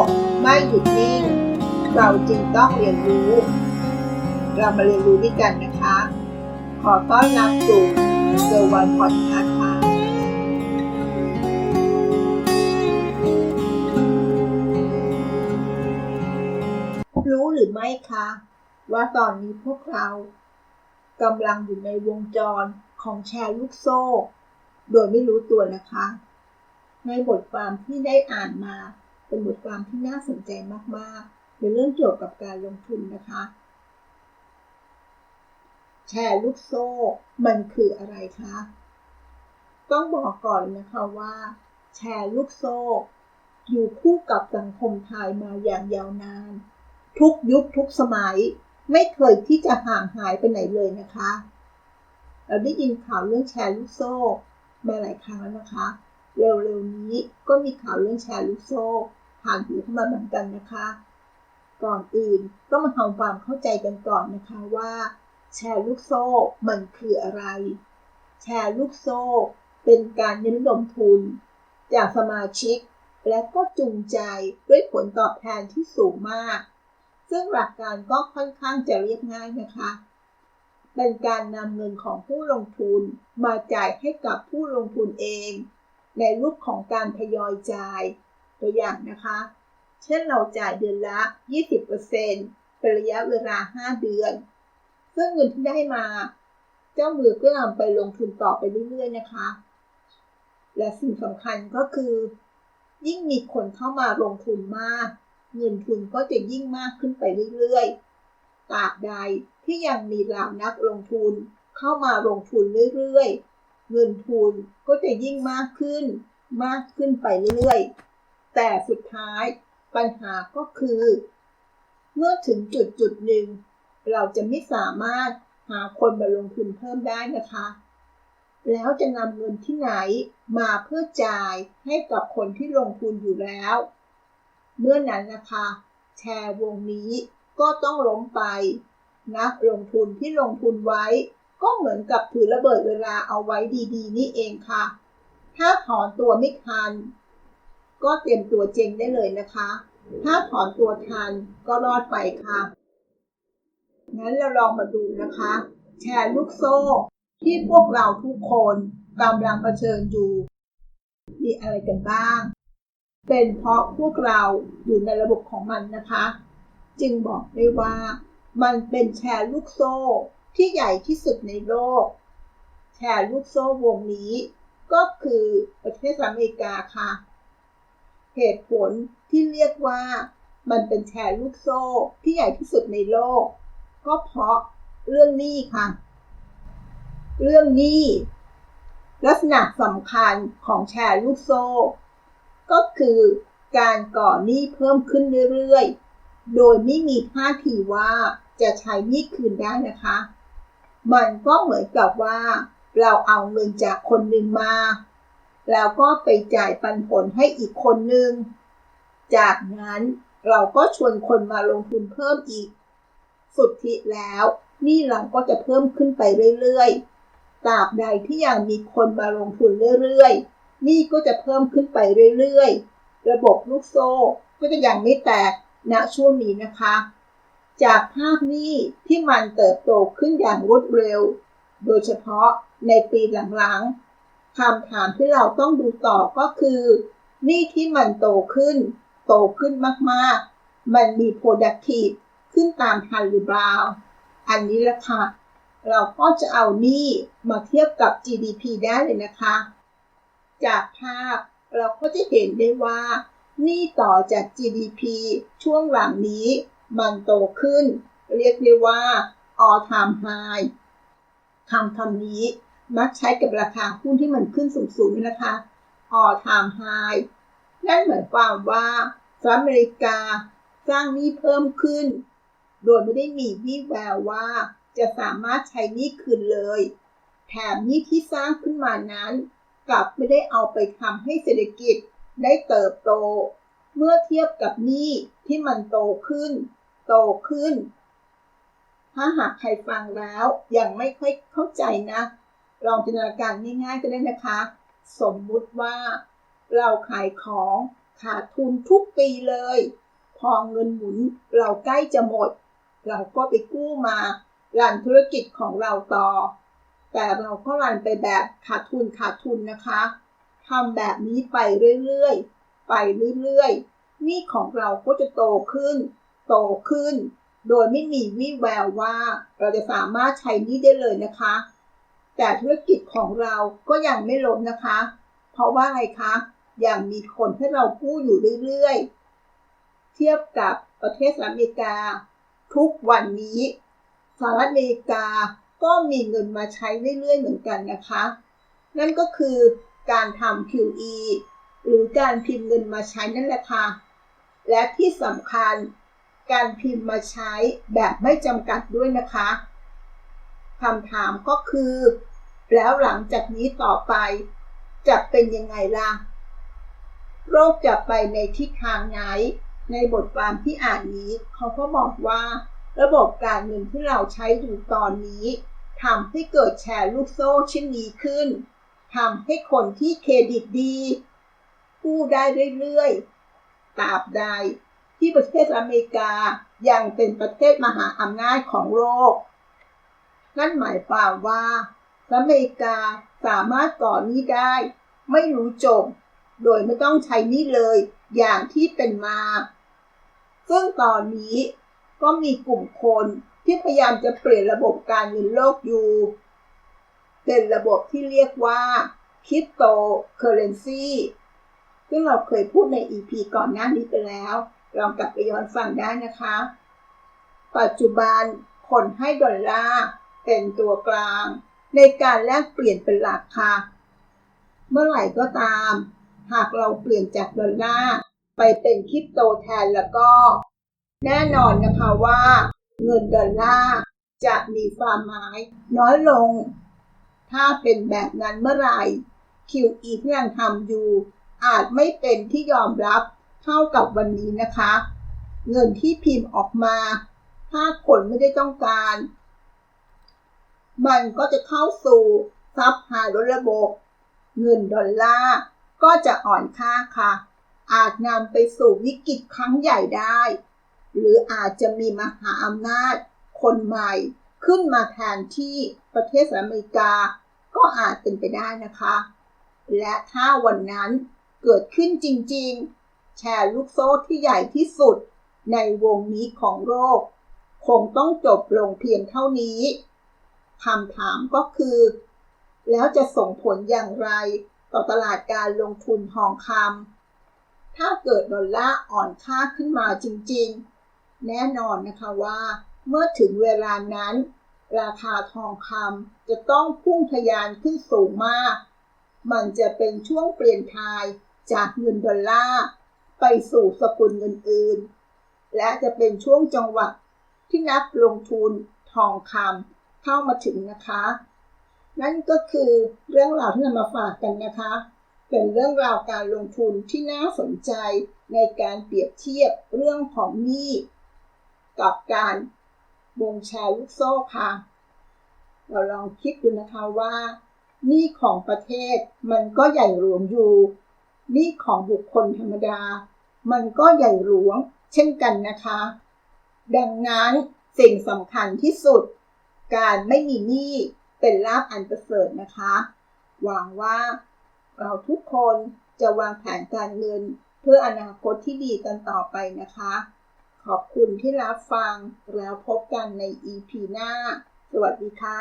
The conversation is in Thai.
กไม่หยุดนิ่ง เราจึงต้องเรียนรู้ เรามาเรียนรู้ด้วยกันนะคะ ขอต้อนรับสู่เซอร์วันพอดคาส์ค่ะรู้หรือไม่คะ ว่าตอนนี้พวกเรากำลังอยู่ในวงจรของแชร์ลูกโซ่ โดยไม่รู้ตัวนะคะ ในบทความที่ได้อ่านมา เป็นบทความที่น่าสนใจมากๆเป็นเรื่องเกี่ยวกับการลงทุนนะคะ แชร์ลูกโซ่ มันคืออะไรคะ ต้องบอกก่อนนะคะว่า แชร์ลูกโซ่ อยู่คู่กับสังคมไทยมาอย่างยาวนาน ทุกยุคทุกสมัย ไม่เคยที่จะห่างหายไปไหนเลยนะคะ เราได้ยินข่าวเรื่องแชร์ลูกโซ่มาหลายครั้งแล้วนะคะ เร็วๆนี้ก็มีข่าวเรื่องแชร์ลูกโซ่ ผ่านหูเข้ามาเหมือนกันนะคะ ก่อนอื่นก็มาทำความเข้าใจกันก่อนนะคะว่า แชร์ลูกโซ่มันคืออะไร แชร์ลูกโซ่ เป็นการเน้นลงทุน จากสมาชิก และก็จูงใจด้วยผลตอบแทนที่สูงมาก ซึ่งหลักการก็ค่อนข้างจะเรียบง่ายนะคะเป็นการนำเงินของผู้ลงทุนมาจ่ายให้กับผู้ลงทุนเอง ในรูปของการทยอยจ่าย ตัวอย่างนะคะ เช่นเราจ่ายเดือนละ 20%เป็นระยะเวลา 5 เดือน ซึ่งเงินที่ได้มา เจ้ามือก็นำไปลงทุนต่อไปเรื่อยๆนะคะ และสิ่งสำคัญก็คือ ยิ่งมีคนเข้ามาลงทุนมาก เงินทุนก็จะยิ่งมากขึ้นไปเรื่อยๆตราบใดที่ยังมีเหล่านักลงทุนเข้ามาลงทุนเรื่อยๆ เงินทุนก็จะยิ่งมากขึ้น มากขึ้นไปเรื่อยๆ แต่สุดท้ายปัญหาก็คือ เมื่อถึงจุดจุดหนึ่ง เราจะไม่สามารถหาคนมาลงทุนเพิ่มได้นะคะ แล้วจะนำเงินที่ไหนมาเพื่อจ่ายให้กับคนที่ลงทุนอยู่แล้ว เมื่อนั้นนะคะ แชร์วงนี้ก็ต้องล้มไปนักลงทุนที่ลงทุนไว้ ก็เหมือนกับถือระเบิดเวลาเอาไว้ดีๆ นี่เองค่ะ ถ้าถอนตัวไม่ทัน ก็เตรียมตัวเจงได้เลยนะคะ ถ้าถอนตัวทันก็รอดไปค่ะ งั้นเราลองมาดูนะคะ แชร์ลูกโซ่ที่พวกเราทุกคนกำลังเผชิญอยู่ มีอะไรกันบ้าง เป็นเพราะพวกเราอยู่ในระบบของมันนะคะ จึงบอกได้ว่ามันเป็นแชร์ลูกโซ่ที่ใหญ่ที่สุดในโลก แชร์ลูกโซ่วงนี้ ก็คือประเทศอเมริกาค่ะ เหตุผลที่เรียกว่ามันเป็นแชร์ลูกโซ่ที่ใหญ่ที่สุดในโลก ก็เพราะเรื่องหนี้ค่ะ เรื่องหนี้ลักษณะสำคัญของแชร์ลูกโซ่ ก็คือการก่อหนี้เพิ่มขึ้นเรื่อยๆ โดยไม่มีท่าทีว่าจะใช้หนี้คืนได้นะคะ มันก็เหมือนกับว่า เราเอาเงินจากคนหนึ่งมา แล้วก็ไปจ่ายปันผลให้อีกคนหนึ่งจากนั้นเราก็ชวนคนมาลงทุนเพิ่มอีก สุดที่แล้วหนี่เราก็จะเพิ่มขึ้นไปเรื่อยๆ ตราบใดที่ยังมีคนมาลงทุนเรื่อยๆหนี่ก็จะเพิ่มขึ้นไปเรื่อยๆ ระบบลูกโซ่ก็จะยังไม่แตกณช่วงนี้นะคะ จากภาพหนี้ที่มันเติบโตขึ้นอย่างรวดเร็ว โดยเฉพาะในปีหลังๆ คำถามที่เราต้องดูต่อก็คือหนี้ที่มันโตขึ้น โตขึ้นมากๆ มันมี productive ขึ้นตามทันหรือเปล่า อันนี้แหละค่ะ เราก็จะเอานี้มาเทียบกับ GDP ได้เลยนะคะ จากภาพเราก็จะเห็นได้ว่าหนี้ต่อจาก GDP ช่วงหลังนี้ มันโตขึ้น เรียกได้ว่า all time high คำคำนี้ มักใช้กับราคาหุ้นที่มันขึ้นสูงๆนะคะ all time high นั่นหมายความว่าสหรัฐอเมริกาสร้างหนี้เพิ่มขึ้น โดยไม่ได้มีวี่แววว่าจะสามารถใช้หนี้คืนเลย แถมหนี้ที่สร้างขึ้นมานั้น กลับไม่ได้เอาไปทำให้เศรษฐกิจได้เติบโต เมื่อเทียบกับหนี้ที่มันโตขึ้น โตขึ้น ถ้าหากใครฟังแล้วยังไม่ค่อยเข้าใจนะ ลองจินตนาการง่ายๆก็ได้นะคะ สมมุติว่าเราขายของขาดทุนทุกปีเลย พอเงินหมุนเราใกล้จะหมด เราก็ไปกู้มารันธุรกิจของเราต่อ แต่เราก็รันไปแบบขาดทุนขาดทุนนะคะทำแบบนี้ไปเรื่อยๆ ไปเรื่อยๆ นี้ของเราก็จะโตขึ้น โตขึ้น โดยไม่มีวี่แววว่าเราจะสามารถใช้นี้ได้เลยนะคะ แต่ธุรกิจของเราก็ยังไม่ล้มนะคะ เพราะว่าอะไรคะยังมีคนให้เรากู้อยู่เรื่อยๆ เทียบกับประเทศสหรัฐอเมริกา ทุกวันนี้สหรัฐอเมริกาก็มีเงินมาใช้เรื่อยๆเหมือนกันนะคะ นั่นก็คือการทำ QE หรือการพิมพ์เงินมาใช้นั่นแหละค่ะ และที่สำคัญการพิมพ์มาใช้แบบไม่จำกัดด้วยนะคะ คำถามก็คือ แล้วหลังจากนี้ต่อไปจะเป็นยังไงล่ะโรคจะไปในทิศทางไหน ในบทความที่อ่านนี้เขาก็บอกว่า ระบบการเงินที่เราใช้อยู่ตอนนี้ทำให้เกิดแชร์ลูกโซ่เช่นนี้ขึ้นทำให้คนที่เครดิตดี กู้ได้เรื่อยๆตราบใดที่ประเทศอเมริกายังเป็นประเทศมหาอำนาจของโลก นั่นหมายความว่าอเมริกาสามารถก่อหนี้ได้ ไม่รู้จบ โดยไม่ต้องใช้หนี้เลยอย่างที่เป็นมา ซึ่งตอนนี้ก็มีกลุ่มคนที่พยายามจะเปลี่ยนระบบการเงินโลกอยู่ เป็นระบบที่เรียกว่าคริปโตเคอเรนซีซึ่งเราเคยพูดใน EP ก่อนหน้านี้ไปแล้ว ลองกลับไปย้อนฟังได้นะคะ ปัจจุบันคนให้ดอลลาร์ เป็นตัวกลาง ในการแลกเปลี่ยนเป็นหลักค่ะ เมื่อไหร่ก็ตาม หากเราเปลี่ยนจากดอลลาร์ไปเป็นคริปโตแทนแล้วก็ แน่นอนนะคะว่าเงินดอลลาร์จะมีความหมายน้อยลง ถ้าเป็นแบบนั้นเมื่อไหร่ QE ที่ยังทำอยู่ อาจไม่เป็นที่ยอมรับเท่ากับวันนี้นะคะ เงินที่พิมพ์ออกมา ถ้าคนไม่ได้ต้องการ มันก็จะเข้าสู่ซับหายระบบ เงินดอลลาร์ก็จะอ่อนค่าค่ะ อาจนำไปสู่วิกฤตครั้งใหญ่ได้ หรืออาจจะมีมหาอำนาจคนใหม่ขึ้นมาแทนที่ประเทศอเมริกา ก็อาจเป็นไปได้นะคะ และถ้าวันนั้นเกิดขึ้นจริงๆ แชร์ลูกโซ่ที่ใหญ่ที่สุดในวงนี้ของโลกคงต้องจบลงเพียงเท่านี้ คำถามก็คือ แล้วจะส่งผลอย่างไรต่อตลาดการลงทุนทองคำถ้าเกิดดอลลาร์อ่อนค่าขึ้นมาจริงๆ แน่นอนนะคะว่า เมื่อถึงเวลานั้น ราคาทองคำจะต้องพุ่งทะยานขึ้นสูงมาก มันจะเป็นช่วงเปลี่ยนทายจากเงินดอลลาร์ไปสู่สกุลเงินอื่น และจะเป็นช่วงจังหวะที่นักลงทุนทองคำ เข้ามาถึงนะคะ นั่นก็คือเรื่องราวที่นำมาฝากกันนะคะ เป็นเรื่องราวการลงทุนที่น่าสนใจในการเปรียบเทียบเรื่องของหนี้ กับการวงแชร์ลูกโซ่ค่ะ เราลองคิดดูนะคะว่าหนี้ของประเทศมันก็ใหญ่หลวงอยู่หนี้ของบุคคลธรรมดา มันก็ใหญ่หลวงเช่นกันนะคะ ดังนั้นสิ่งสำคัญที่สุด การไม่มีหนี้เป็นลาภอันประเสริฐนะคะ หวังว่าเราทุกคนจะวางแผนการเงินเพื่ออนาคตที่ดีกันต่อไปนะคะ ขอบคุณที่รับฟังแล้วพบกันใน EP หน้า สวัสดีค่ะ